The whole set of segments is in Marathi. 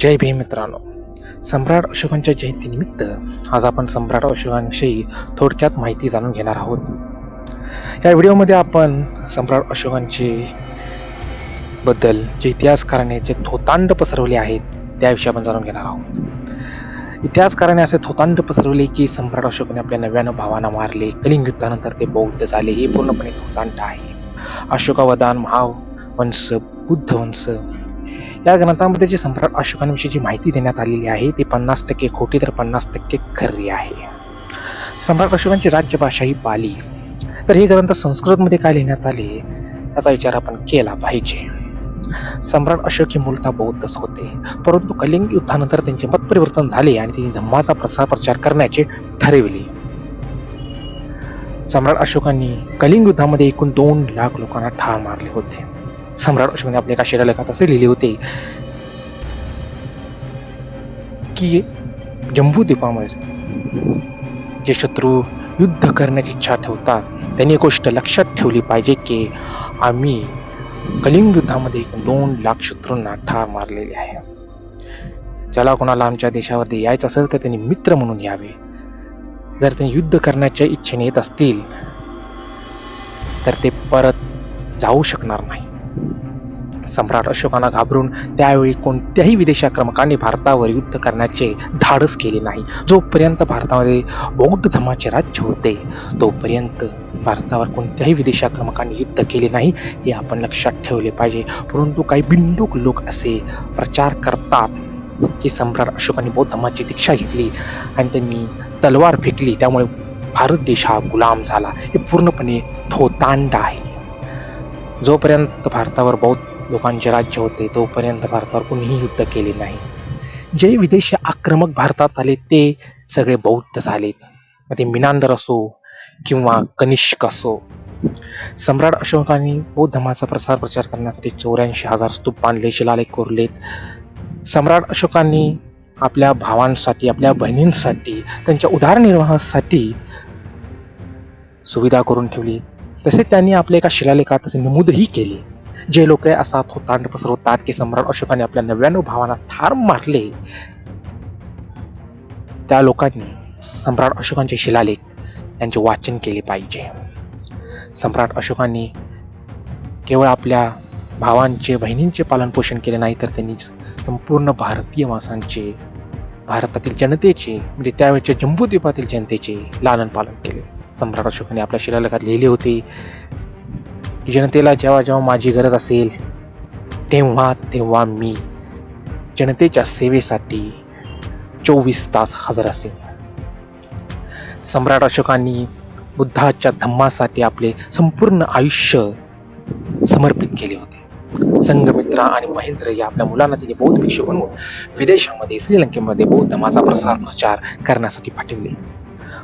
जय भीम मित्रांनो. सम्राट अशोकांच्या जयंतीनिमित्त आज आपण सम्राट अशोकांविषयी थोडक्यात माहिती जाणून घेणार आहोत. या व्हिडिओमध्ये आपण सम्राट अशोकांचे बद्दल जे इतिहासकाराने जे थोतांड पसरवले आहेत त्याविषयी आपण जाणून घेणार आहोत. इतिहासकाराने असे थोतांड पसरवले की सम्राट अशोकाने आपल्या नव्यानं भावांना मारले. कलिंग युद्धानंतर ते बौद्ध झाले. हे पूर्णपणे थोतांड आहे. अशोकावदान महावंश बुद्ध वंश या ग्रंथामध्ये जे सम्राट अशोकांविषयी जी माहिती देण्यात आलेली आहे ती पन्नास टक्के खोटी तर पन्नास टक्के खरी आहे. सम्राट अशोकांची राज्यभाषा ही पाली तर हे ग्रंथ संस्कृतमध्ये काय लिहिण्यात आले? याचा विचार आपण केला पाहिजे. सम्राट अशोक हे मूलतः बौद्धच होते. परंतु कलिंग युद्धानंतर त्यांचे मत परिवर्तन झाले आणि त्यांनी धम्माचा प्रसार प्रचार करण्याचे ठरविले. सम्राट अशोकांनी कलिंग युद्धामध्ये एकूण दोन लाख लोकांना ठार मारले होते. सम्राट अशोकाने आपल्या एका शिलालेखात असे लिहिले होते की जम्बूद्वीपामध्ये जे शत्रू युद्ध करण्याची इच्छा ठेवतात त्यांनी एक गोष्ट लक्षात ठेवली पाहिजे की आम्ही कलिंग युद्धामध्ये दोन लाख शत्रूंना ठार मारलेले आहे. ज्याला कोणाला आमच्या देशावरती यायचं असेल तर त्यांनी मित्र म्हणून यावे. जर त्यांनी युद्ध करण्याच्या इच्छेने येत असतील तर ते परत जाऊ शकणार नाही. सम्राट अशोकांना घाबरून त्यावेळी कोणत्याही विदेशी आक्रमकांनी भारतावर युद्ध करण्याचे धाडस केले नाही. जोपर्यंत भारतामध्ये बौद्ध धर्माचे राज्य होते तोपर्यंत भारतावर कोणत्याही विदेशी आक्रमकांनी युद्ध केले नाही हे आपण लक्षात ठेवले पाहिजे. परंतु काही बिंडूक लोक असे प्रचार करतात की सम्राट अशोकांनी बौद्ध धर्माची दीक्षा घेतली आणि त्यांनी तलवार फेकली. त्यामुळे भारत देश हा गुलाम झाला. हे पूर्णपणे थोतांड आहे. जोपर्यंत भारतावर बौद्ध लोकांचे राज्य होते तोपर्यंत भारतावर कोणीही युद्ध केले नाही. जे विदेशी आक्रमक भारतात आले ते सगळे बौद्ध झाले. मग ते मिनांदर असो किंवा कनिष्क असो. सम्राट अशोकांनी बौद्ध धर्माचा प्रसार प्रचार करण्यासाठी चौऱ्याऐंशी हजार स्तूप बांधले शिलालेख कोरलेत. सम्राट अशोकांनी आपल्या भावांसाठी आपल्या बहिणींसाठी त्यांच्या उदारनिर्वाहासाठी सुविधा करून ठेवली. तसे त्यांनी आपल्या एका शिलालेखात असे नमूदही केली. जे लोक असा थोतांड पसरवतात की सम्राट अशोकाने आपल्या नव्याण्णव भावांना ठार मारले त्या लोकांनी सम्राट अशोकांचे शिलालेख यांचे वाचन केले पाहिजे. सम्राट अशोकांनी केवळ आपल्या भावांचे बहिणींचे पालन पोषण केले नाही तर त्यांनी संपूर्ण भारतीय माणसांचे भारतातील जनतेचे म्हणजे त्यावेळच्या जम्बूद्वीपातील जनतेचे लालन पालन केले. सम्राट अशोकाने आपल्या शिलालेखात लिहिले होते जनतेला जेव्हा जेव्हा माझी गरज असेल तेव्हा तेव्हा मी जनतेच्या सेवेसाठी चोवीस तास हजर असेल सम्राट अशोकांनी बुद्धाच्या धम्मासाठी आपले संपूर्ण आयुष्य समर्पित केले होते. संघमित्रा आणि महेंद्र या आपल्या मुलांना तिने बौद्ध भिक्षू बनवून विदेशामध्ये श्रीलंकेमध्ये बौद्ध धर्माचा प्रसार प्रचार करण्यासाठी पाठवले.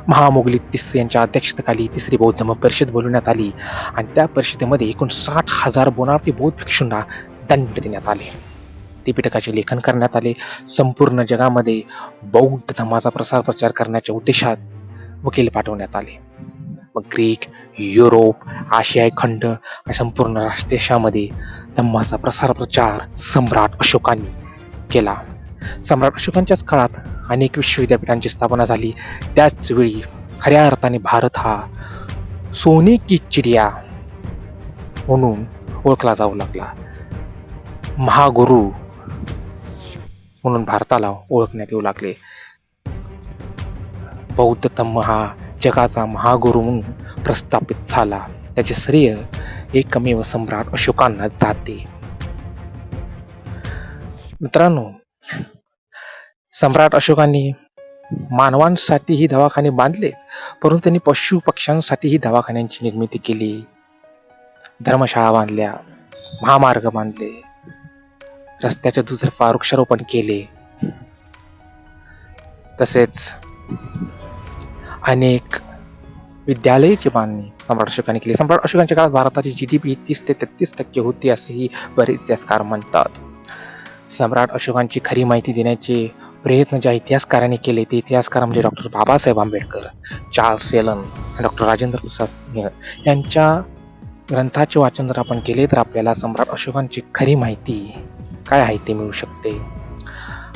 महामोगली तिस यांच्या अध्यक्षतेखाली तिसरी बौद्ध परिषद बोलवण्यात आली. आणि त्या परिषदेमध्ये एकूण साठ हजार बोनावटी बौद्ध भिक्षूंना दंड देण्यात आले. त्रिपिटकाचे लेखन करण्यात आले. संपूर्ण जगामध्ये बौद्ध धर्माचा प्रसार प्रचार करण्याच्या उद्देशात वकील पाठवण्यात आले. मग ग्रीक युरोप आशियाई खंड आणि संपूर्ण देशामध्ये धम्माचा प्रसार प्रचार सम्राट अशोकांनी केला. सम्राट अशोकांच्याच काळात अनेक विश्वविद्यापीठांची स्थापना झाली. त्याचवेळी खऱ्या अर्थाने भारत हा सोने की चिडिया म्हणून ओळखला जाऊ लागला. महागुरु म्हणून भारताला ओळखण्यात येऊ लागले. बौद्ध धम्म हा जगाचा महागुरु म्हणून प्रस्थापित झाला. त्याचे श्रेय एकमेव सम्राट अशोकांना जाते. मित्रांनो सम्राट अशोकांनी मानवांसाठीही दवाखाने बांधलेच परंतु त्यांनी पशु पक्ष्यांसाठीही दवाखान्यांची निर्मिती केली. धर्मशाळा बांधल्या महामार्ग बांधले रस्त्याच्या दुतर्फा वृक्षारोपण केले. तसेच अनेक विद्यालयाची बांधणी सम्राट अशोकाने केली. सम्राट अशोकांच्या काळात भारताची जी डी पी तीस ते तेहतीस टक्के होती असेही बरेच इतिहासकार म्हणतात. सम्राट अशोकांची खरी माहिती देण्याचे प्रयत्न ज्या इतिहासकारांनी केले ते इतिहासकार म्हणजे doctor Babasaheb Ambedkar Charles Sellon doctor Rajendra Prasad Singh यांच्या ग्रंथाचे वाचन जर आपण केले तर आपल्याला सम्राट अशोकांची खरी माहिती काय आहे ते मिळू शकते.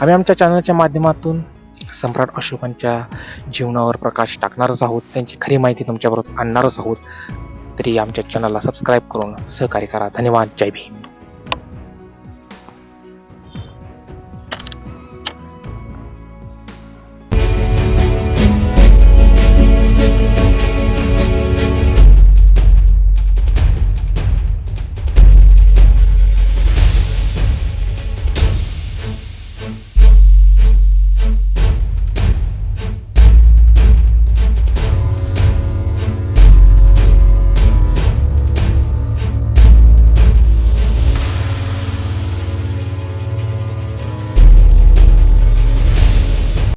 आम्ही आमच्या चॅनलच्या माध्यमातून सम्राट अशोकांच्या जीवनावर प्रकाश टाकणारच आहोत. त्यांची खरी माहिती तुमच्याबरोबर आणणारच आहोत. तरी आमच्या चॅनलला सबस्क्राईब करून सहकार्य करा. धन्यवाद. जय भीम.